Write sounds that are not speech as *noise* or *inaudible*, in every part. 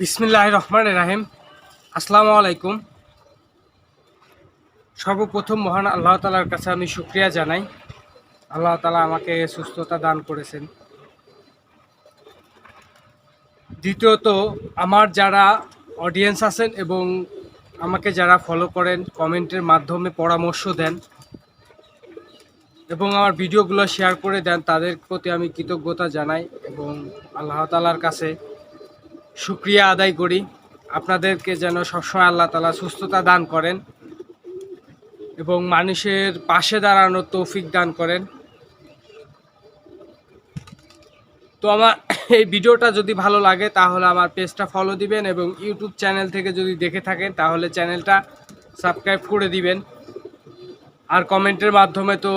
বিসমিল্লাহ রহমান রাহিম। আসসালামু আলাইকুম। সর্বপ্রথম মহান আল্লাহ তালার কাছে আমি শুক্রিয়া জানাই। আল্লাহ তালা আমাকে সুস্থতা দান করেছেন। দ্বিতীয়ত, আমার যারা অডিয়েন্স আছেন এবং আমাকে যারা ফলো করেন কমেন্টের মাধ্যমে পরামর্শ দেন এবং আমার ভিডিওগুলো শেয়ার করে দেন, তাদের প্রতি আমি কৃতজ্ঞতা জানাই এবং আল্লাহ তালার কাছে শুক্রিয়া আদায় করি। আপনাদেরকে যেন সবসময় আল্লাহ তালা সুস্থতা দান করেন এবং মানুষের পাশে দাঁড়ানোর তৌফিক দান করেন। তো আমার *coughs* এই ভিডিওটা যদি ভালো লাগে, তাহলে আমার পেজটা ফলো দিবেন এবং ইউটিউব চ্যানেল থেকে যদি দেখে থাকেন, তাহলে চ্যানেলটা সাবস্ক্রাইব করে দিবেন। আর কমেন্টের মাধ্যমে তো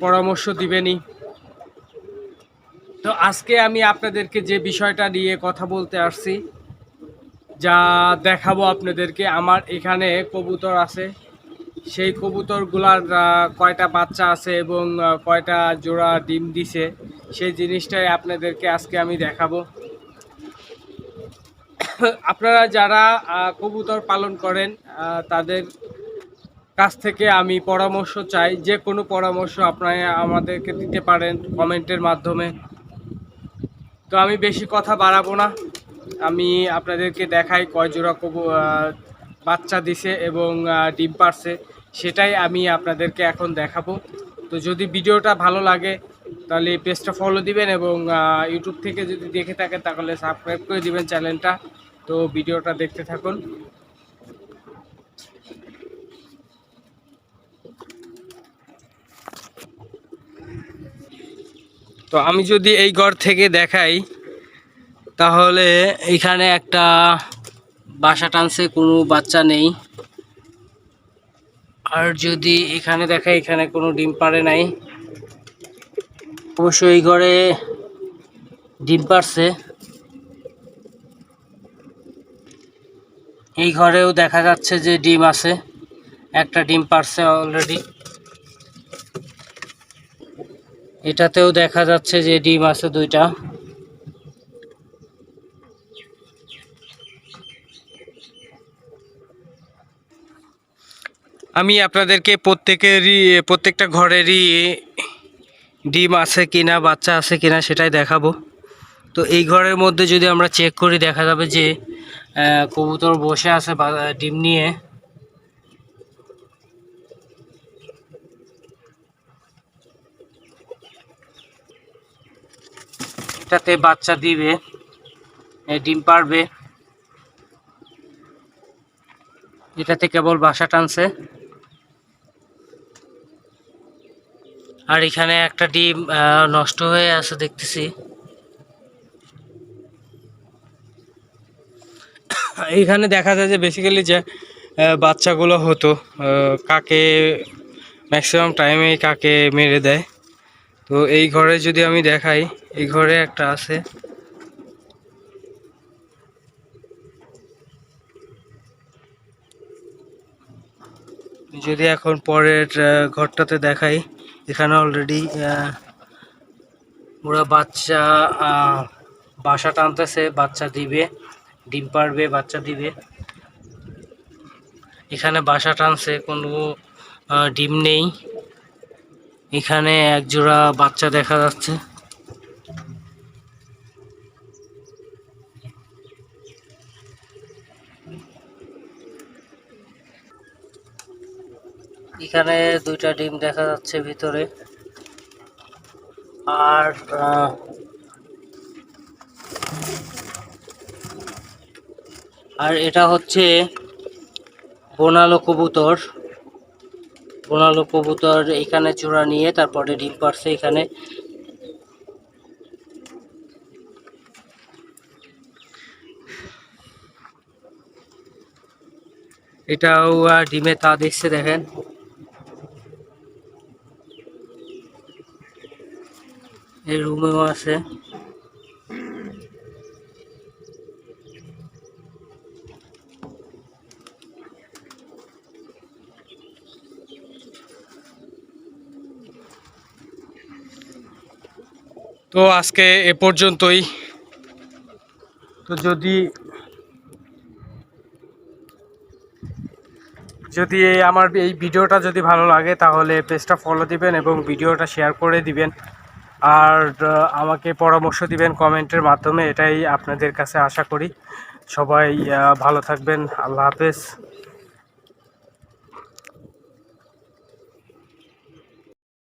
পরামর্শ দিবেনই। তো আজকে আমি আপনাদেরকে যে বিষয়টা নিয়ে কথা বলতে আসছি, যা দেখাবো আপনাদেরকে। আমার এখানে কবুতর আছে। সেই কবুতরগুলার কয়টা বাচ্চা আছে এবং কয়টা জোড়া ডিম দিছে, সেই জিনিসটাই আপনাদেরকে আজকে আমি দেখাবো। আপনারা যারা কবুতর পালন করেন তাদের কাছ থেকে আমি পরামর্শ চাই। যে কোনো পরামর্শ আপনারা আমাদেরকে দিতে পারেন কমেন্টের মাধ্যমে। তো আমি বেশি কথা বাড়াবো না। আমি আপনাদেরকে দেখাই কয়জোড়া কবু বাচ্চা দিছে এবং ডিম পারছে সেটাই আমি আপনাদেরকে এখন দেখাবো। তো যদি ভিডিওটা ভালো লাগে, তাহলে পেজটা ফলো দিবেন এবং ইউটিউব থেকে যদি দেখে থাকেন, তাহলে সাবস্ক্রাইব করে দিবেন চ্যানেলটা। তো ভিডিওটা দেখতে থাকুন। তো আমি যদি এই ঘর থেকে দেখাই, তাহলে এখানে একটা বাসা টানছে, কোনো বাচ্চা নেই। আর যদি এখানে দেখাই, এখানে কোনো ডিম পারে নাই। অবশ্য এই ঘরে ডিম পারছে এই ঘরেও দেখা যাচ্ছে যে ডিম আছে। একটা ডিম পারছে অলরেডি এটাতেও দেখা যাচ্ছে যে ডিম আছে দুইটা। আমি আপনাদেরকে প্রত্যেকেরই, প্রত্যেকটা ঘরেরই ডিম আছে কিনা, বাচ্চা আছে কিনা সেটাই দেখাবো। তো এই ঘরের মধ্যে যদি আমরা চেক করি, দেখা যাবে যে কবুতর বসে আছে ডিম নিয়ে। এটাতে বাচ্চা দিবে ডিম পারবে। এটাতে কেবল বাসা টানছে। আর এখানে একটা ডিম নষ্ট হয়ে আছে দেখতেছি। এইখানে দেখা যায় যে বেসিক্যালি যে বাচ্চাগুলো হতো কাকে ম্যাক্সিমাম টাইমে কাকে মেরে দেয়। তো এই ঘরে যদি আমি দেখাই, এই ঘরে একটা আছে। যদি এখন পরের ঘরটাতে দেখাই, এখানে অলরেডি ওরা বাচ্চা বাসা টানতেছে, বাচ্চা দিবে, ডিম পারবে বাচ্চা দিবে। এখানে বাসা টানছে, কোনো ডিম নেই। এখানে এক জোড়া বাচ্চা দেখা যাচ্ছে। এখানে দুইটা ডিম দেখা যাচ্ছে ভিতরে। আর আর এটা হচ্ছে বোনালো কবুতর। বোনালো কবুতর এখানে চূড়া নিয়ে তারপরে ডিম পারছে এখানে। এটাও ডিমে তা দেখছে দেখেন। এই রুমেও আছে। তো আজকে এ পর্যন্তই। তো যদি যদি আমার এই ভিডিওটা যদি ভালো লাগে, তাহলে পেজটা ফলো দিবেন এবং ভিডিওটা শেয়ার করে দিবেন। আর আমাকে পরামর্শ দিবেন কমেন্টের মাধ্যমে, এটাই আপনাদের কাছে আশা করি। সবাই ভালো থাকবেন। আল্লাহ হাফেজ।